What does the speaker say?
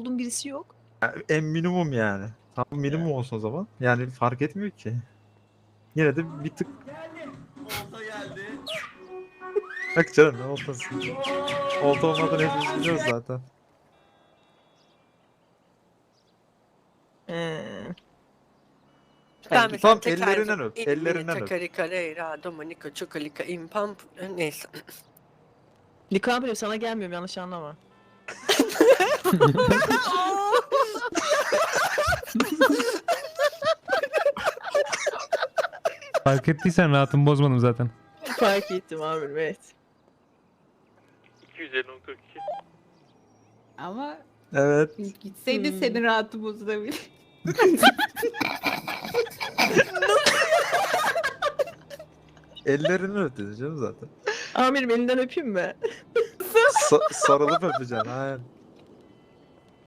olduğum birisi yok. Ya, en minimum yani. Tamam minimum olsun o zaman. Yani fark etmiyor ki. Yine de bir tık Olta geldi. bak canım ne olması. Olta olmadan hepimiz biliyoruz zaten. Ee, Ben Tam ellerinden öp, ellerinden öp. Takarika, Reyra, Dominika, Çokalika, Impam, neyse. DiCaprio sana gelmiyorum yanlış anlama. Fark ettiysen rahatımı bozmadım zaten. Fark ettim amirim evet. 250.42. Ama Evet. gitseydi Hmm. senin rahatı bozulabilir. Ellerinden öpeceğiz canım zaten. Amirim elinden öpeyim mi? Sa- sarılıp öpeceksin. Aynen.